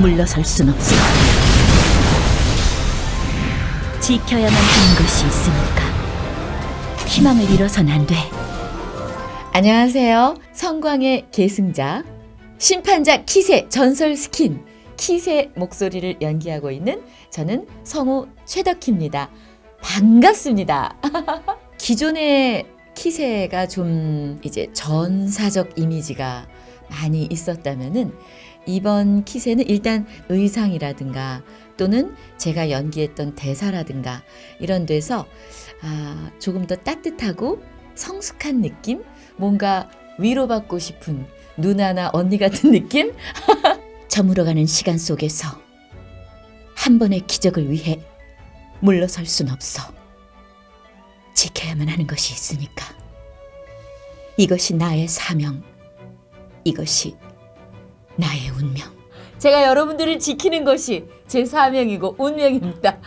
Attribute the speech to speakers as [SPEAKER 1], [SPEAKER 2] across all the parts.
[SPEAKER 1] 물러설 순 없어. 지켜야만 하는 것이 있으니까 희망을 잃어선 안 돼.
[SPEAKER 2] 안녕하세요. 성광의 계승자, 심판자 키세 전설 스킨, 키세 목소리를 연기하고 있는 저는 성우 최덕희입니다. 반갑습니다. 기존의 키세가 좀 이제 전사적 이미지가 많이 있었다면은 이번 키세는 일단 의상이라든가 또는 제가 연기했던 대사라든가 이런 데서 아, 조금 더 따뜻하고 성숙한 느낌? 뭔가 위로받고 싶은 누나나 언니 같은 느낌?
[SPEAKER 1] 저물어가는 시간 속에서 한 번의 기적을 위해 물러설 순 없어. 지켜야만 하는 것이 있으니까. 이것이 나의 사명. 이것이 나의 운명.
[SPEAKER 2] 제가 여러분들을 지키는 것이 제 사명이고 운명입니다.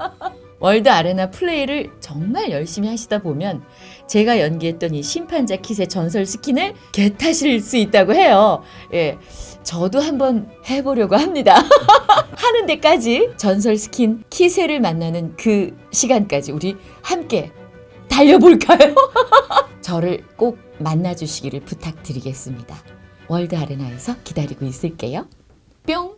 [SPEAKER 2] 월드 아레나 플레이를 정말 열심히 하시다 보면 제가 연기했던 이 심판자 킷의 전설 스킨을 겟하실 수 있다고 해요. 예. 저도 한번 해보려고 합니다. 하는 데까지 전설 스킨 키세를 만나는 그 시간까지 우리 함께 달려볼까요? 저를 꼭 만나주시기를 부탁드리겠습니다. 월드 아레나에서 기다리고 있을게요. 뿅!